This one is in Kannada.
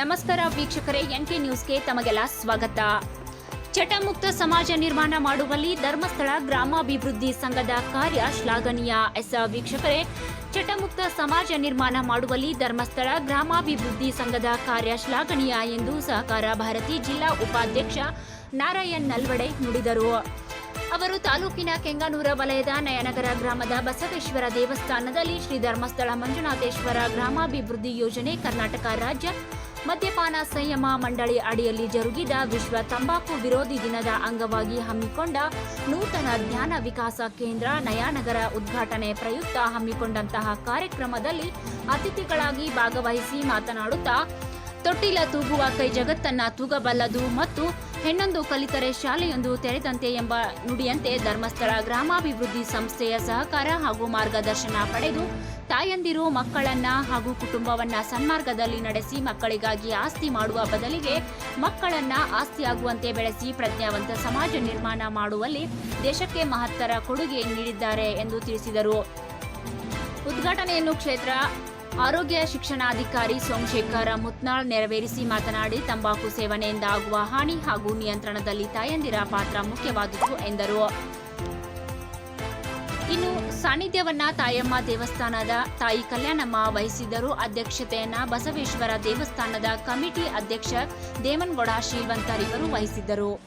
ನಮಸ್ಕಾರ ವೀಕ್ಷಕರೇ ಎನ್ಕೆ ನ್ಯೂಸ್ಗೆ ತಮಗೆಲ್ಲ ಸ್ವಾಗತ. ಚಟಮುಕ್ತ ಸಮಾಜ ನಿರ್ಮಾಣ ಮಾಡುವಲ್ಲಿ ಧರ್ಮಸ್ಥಳ ಗ್ರಾಮಾಭಿವೃದ್ಧಿ ಸಂಘದ ಕಾರ್ಯ ಶ್ಲಾಘನೀಯ. ಎಸ್, ವೀಕ್ಷಕರೇ, ಚಟಮುಕ್ತ ಸಮಾಜ ನಿರ್ಮಾಣ ಮಾಡುವಲ್ಲಿ ಧರ್ಮಸ್ಥಳ ಗ್ರಾಮಾಭಿವೃದ್ಧಿ ಸಂಘದ ಕಾರ್ಯ ಶ್ಲಾಘನೀಯ ಎಂದು ಸಹಕಾರ ಭಾರತಿ ಜಿಲ್ಲಾ ಉಪಾಧ್ಯಕ್ಷ ನಾರಾಯಣ್ ನಲ್ವಡೆ ನುಡಿದರು. ಅವರು ತಾಲೂಕಿನ ಕೆಂಗನೂರ ವಲಯದ ನಯನಗರ ಗ್ರಾಮದ ಬಸವೇಶ್ವರ ದೇವಸ್ಥಾನದಲ್ಲಿ ಶ್ರೀ ಧರ್ಮಸ್ಥಳ ಮಂಜುನಾಥೇಶ್ವರ ಗ್ರಾಮಾಭಿವೃದ್ಧಿ ಯೋಜನೆ ಕರ್ನಾಟಕ ರಾಜ್ಯ ಮದ್ಯಪಾನ ಸಂಯಮ ಮಂಡಳಿ ಅಡಿಯಲ್ಲಿ ಜರುಗಿದ ವಿಶ್ವ ತಂಬಾಕು ವಿರೋಧಿ ದಿನದ ಅಂಗವಾಗಿ ಹಮ್ಮಿಕೊಂಡ ನೂತನ ಜ್ಞಾನ ವಿಕಾಸ ಕೇಂದ್ರ ನಯಾನಗರ ಉದ್ಘಾಟನೆ ಪ್ರಯುಕ್ತ ಹಮ್ಮಿಕೊಂಡಂತಹ ಕಾರ್ಯಕ್ರಮದಲ್ಲಿ ಅತಿಥಿಗಳಾಗಿ ಭಾಗವಹಿಸಿ ಮಾತನಾಡುತ್ತಾ, ತೊಟ್ಟಿಲ ತೂಗುವ ಕೈ ಜಗತ್ತನ್ನ ತೂಗಬಲ್ಲದು ಮತ್ತು ಹೆಣ್ಣೊಂದು ಕಲಿತರೆ ಶಾಲೆಯೊಂದು ತೆರೆದಂತೆ ಎಂಬ ನುಡಿಯಂತೆ ಧರ್ಮಸ್ಥಳ ಗ್ರಾಮಾಭಿವೃದ್ಧಿ ಸಂಸ್ಥೆಯ ಸಹಕಾರ ಹಾಗೂ ಮಾರ್ಗದರ್ಶನ ಪಡೆದು ತಾಯಂದಿರು ಮಕ್ಕಳನ್ನ ಹಾಗೂ ಕುಟುಂಬವನ್ನ ಸನ್ಮಾರ್ಗದಲ್ಲಿ ನಡೆಸಿ ಮಕ್ಕಳಿಗಾಗಿ ಆಸ್ತಿ ಮಾಡುವ ಬದಲಿಗೆ ಮಕ್ಕಳನ್ನ ಆಸ್ತಿಯಾಗುವಂತೆ ಬೆಳೆಸಿ ಪ್ರಜ್ಞಾವಂತ ಸಮಾಜ ನಿರ್ಮಾಣ ಮಾಡುವಲ್ಲಿ ದೇಶಕ್ಕೆ ಮಹತ್ತರ ಕೊಡುಗೆ ನೀಡಿದ್ದಾರೆ ಎಂದು ತಿಳಿಸಿದರು. ಉದ್ಘಾಟನೆಯನ್ನು ಕ್ಷೇತ್ರ ಆರೋಗ್ಯ ಶಿಕ್ಷಣಾಧಿಕಾರಿ ಸೋಮಶೇಖರ ಮುತ್ನಾಳ್ ನೆರವೇರಿಸಿ ಮಾತನಾಡಿ, ತಂಬಾಕು ಸೇವನೆಯಿಂದ ಆಗುವ ಹಾನಿ ಹಾಗೂ ನಿಯಂತ್ರಣದಲ್ಲಿ ತಾಯಂದಿರ ಪಾತ್ರ ಮುಖ್ಯವಾದುದು ಎಂದರು. ಇನ್ನು ಸಾನ್ನಿಧ್ಯವನ್ನ ತಾಯಮ್ಮ ದೇವಸ್ಥಾನದ ತಾಯಿ ಕಲ್ಯಾಣಮ್ಮ ವಹಿಸಿದ್ದರು. ಅಧ್ಯಕ್ಷತೆಯನ್ನ ಬಸವೇಶ್ವರ ದೇವಸ್ಥಾನದ ಕಮಿಟಿ ಅಧ್ಯಕ್ಷ ದೇವನ್ಗೌಡ ಶ್ರೀವಂತರಿವರು ವಹಿಸಿದ್ದರು.